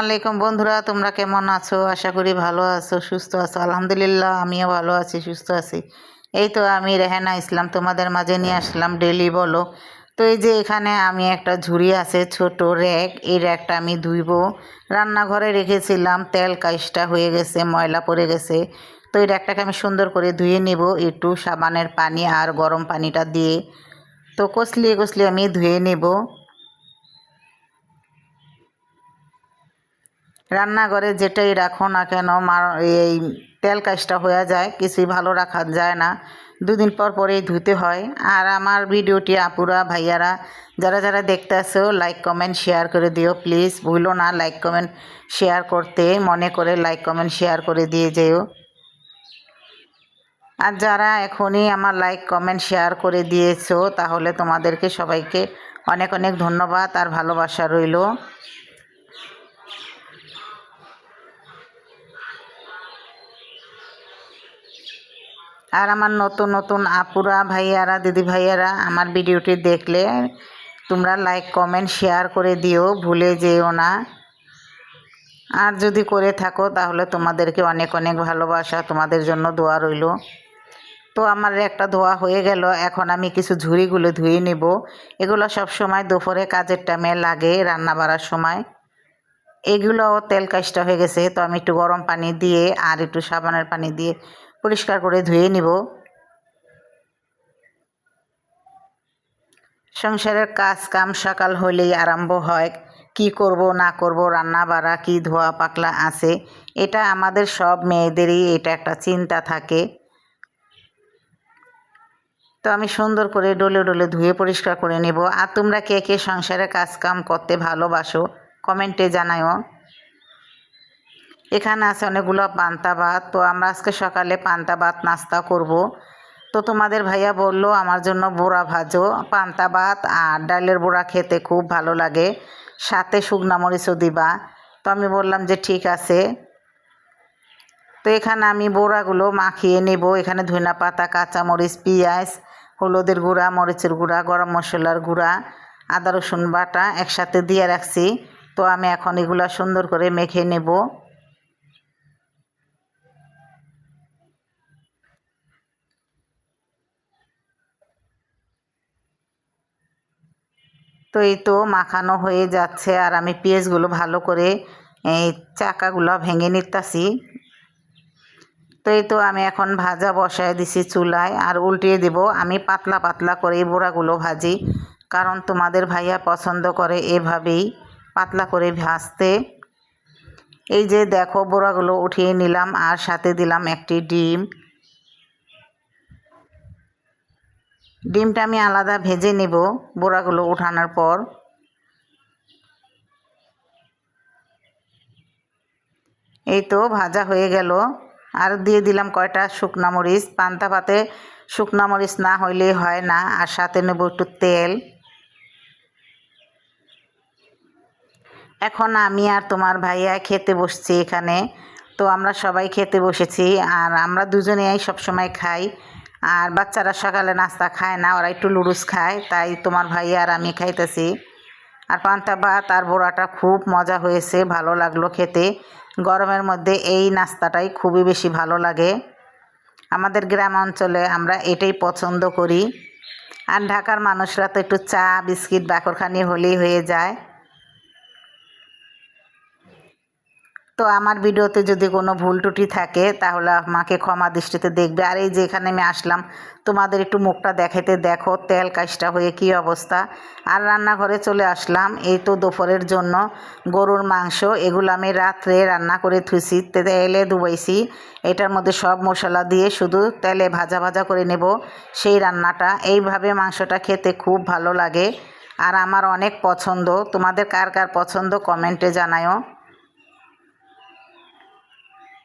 আলাইকুম বন্ধুরা, তোমরা কেমন আছো? আশা করি ভালো আছো, সুস্থ আছো। আলহামদুলিল্লাহ, আমিও ভালো আছি, সুস্থ আছি। এই তো আমি রেহানা ইসলাম, তোমাদের মাঝে নিয়ে আসলাম ডেলি বলো। তো এই যে এখানে আমি একটা ঝুড়ি আছে, ছোট র্যাক এই র্যাকটা আমি ধুইব। রান্নাঘরে রেখেছিলাম, তেল কাইসটা হয়ে গেছে, ময়লা পড়ে গেছে। তো এই র্যাকটাকে আমি সুন্দর করে ধুয়ে নিব, একটু সাবানের পানি আর গরম পানিটা দিয়ে। তো কষলিয়ে কষলিয়ে আমি ধুয়ে নেব। রান্নাঘরে যেটাই রাখো না কেন মার এই তেল কাজটা হয়ে যায়, কিছুই ভালো রাখা যায় না। দুদিন পর পরেই ধুতে হয়। আর আমার ভিডিওটি আপুরা, ভাইয়ারা, যারা যারা দেখতে আসো লাইক কমেন্ট শেয়ার করে দিও প্লিজ ভুলো না লাইক কমেন্ট শেয়ার করতে, মনে করে লাইক কমেন্ট শেয়ার করে দিয়ে যেও। আর যারা এখনই আমার লাইক কমেন্ট শেয়ার করে দিয়েছ, তাহলে তোমাদেরকে সবাইকে অনেক অনেক ধন্যবাদ। আর ভালোবাসা রইল। আর আমার নতুন নতুন আপুরা, ভাইয়ারা দিদি ভাইয়ারা আমার ভিডিওটি দেখলে তোমরা লাইক কমেন্ট শেয়ার করে দিও, ভুলে যেও না। আর যদি করে থাকো তাহলে তোমাদেরকে অনেক অনেক ভালোবাসা, তোমাদের জন্য দোয়া রইল। তো আমার একটা ধোয়া হয়ে গেল, এখন আমি কিছু ঝুড়িগুলো ধুয়ে নেব। এগুলো সব সময় দুপুরে কাজের টাইমে লাগে, রান্না বাড়ার সময়। এগুলো তেল কাজটা হয়ে গেছে, তো আমি একটু গরম পানি দিয়ে আর একটু সাবানের পানি দিয়ে পরিষ্কার করে ধুয়ে নিব। সংসারের কাজ কাম সকাল হলেই আরম্ভ হয়। কি করব, না করব রান্না বাড়া কি ধোয়া পাকলা আছে, এটা আমাদের সব মেয়েদেরই এটা একটা চিন্তা থাকে। তো আমি সুন্দর করে ডলে ডলে ধুয়ে পরিষ্কার করে নেব। আর তোমরা কে কে সংসারে কাজ কাম করতে ভালোবাসো, কমেন্টে জানাও এখানে আছে অনেকগুলো পান্তা ভাত। তো আমরা আজকে সকালে পান্তা ভাত নাস্তা করব। তো তোমাদের ভাইয়া বলল আমার জন্য বোড়া ভাজো। পান্তা ভাত আর ডালের বোড়া খেতে খুব ভালো লাগে। সাথে শুকনা মরিচও দিবা। তো আমি বললাম যে ঠিক আছে। তো এখানে আমি বোড়াগুলো মাখিয়ে নেব। এখানে ধনিয়া পাতা, কাঁচামরিচ, পেঁয়াজ, হলুদের গুঁড়া, মরিচের গুঁড়া, গরম মশলার গুঁড়া, আদা রসুন বাটা একসাথে দিয়ে রাখছি। তো আমি এখন এগুলো সুন্দর করে মেখে নেব। তো এই তো মাখানো হয়ে যাচ্ছে আর আমি পেঁয়াজগুলো ভালো করে, এই চাকাগুলো ভেঙে নিতেছি। তো এই তো আমি এখন ভাজা বসায় দিছি চুলায় আর উল্টিয়ে দেব। আমি পাতলা পাতলা করে এই বোড়াগুলো ভাজি, কারণ তোমাদের ভাইয়া পছন্দ করে এভাবেই পাতলা করে ভাজতে। এই যে দেখো, বোড়াগুলো উঠিয়ে নিলাম আর সাথে দিলাম একটি ডিম। ডিমটা আমি আলাদা ভেজে নেব বোড়াগুলো উঠানোর পর। এই তো ভাজা হয়ে গেল। আর দিয়ে দিলাম কয়টা শুকনা মরিচ। পান্তা পাতে শুকনা মরিচ না হইলেই হয় না। আর সাথে নেব একটু তেল। এখন আমি আর তোমার ভাইয়া খেতে বসছি এখানে। তো আমরা সবাই খেতে বসেছি। আর আমরা দুজনেই সবসময় খাই। আর বাচ্চারা সকালে নাস্তা খায় না, ওরা একটু লুডুস খায়, তাই তোমার ভাই আর আমি খাইতেছি। আর পান্তা ভাত আর বোড়াটা খুব মজা হয়েছে, ভালো লাগল খেতে। গরমের মধ্যে এই নাস্তাটাই খুবই বেশি ভালো লাগে। আমাদের গ্রাম অঞ্চলে আমরা এটাই পছন্দ করি। আর ঢাকার মানুষরা তো একটু চা, বিস্কিট, বাকরখানি হলেই হয়ে যায়। তো আমার ভিডিওতে যদি কোনো ভুল টুটি থাকে, তাহলে আমাকে ক্ষমা দৃষ্টিতে দেখবে। আর এই যে এখানে আমি আসলাম, তোমাদের একটু মুখটা দেখাতে দেখো, তেল কাজটা হয়ে কি অবস্থা। আর রান্নাঘরে চলে আসলাম, এই তো দুপুরের জন্য গরুর মাংস, এগুলো আমি রাত্রে রান্না করে থুইছি, তেলে ডুবাইছি এটার মধ্যে সব মশলা দিয়ে শুধু তেলে ভাজা ভাজা করে নেব সেই রান্নাটা। এইভাবে মাংসটা খেতে খুব ভালো লাগে। আর আমার অনেক পছন্দ। তোমাদের কার কার পছন্দ কমেন্টে জানায়ও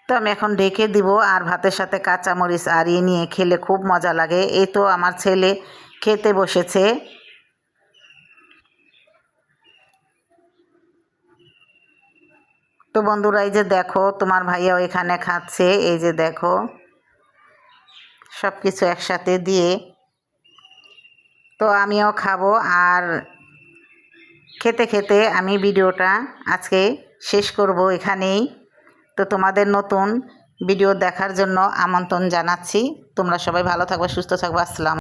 তো আমি এখন ঢেকে দিব আর ভাতের সাথে কাঁচামরিচ আর ইয়ে নিয়ে খেলে খুব মজা লাগে। এই তো আমার ছেলে খেতে বসেছে। তো বন্ধুরা, এই যে দেখো, তোমার ভাইয়াও এখানে খাচ্ছে। এই যে দেখো সব কিছু একসাথে দিয়ে তো আমিও খাব। আর খেতে খেতে আমি ভিডিওটা আজকে শেষ করব এখানেই। তো তোমাদের নতুন ভিডিও দেখার জন্য আমন্ত্রণ জানাচ্ছি। তোমরা সবাই ভালো থাকবে, সুস্থ থাকবে। আসসালাম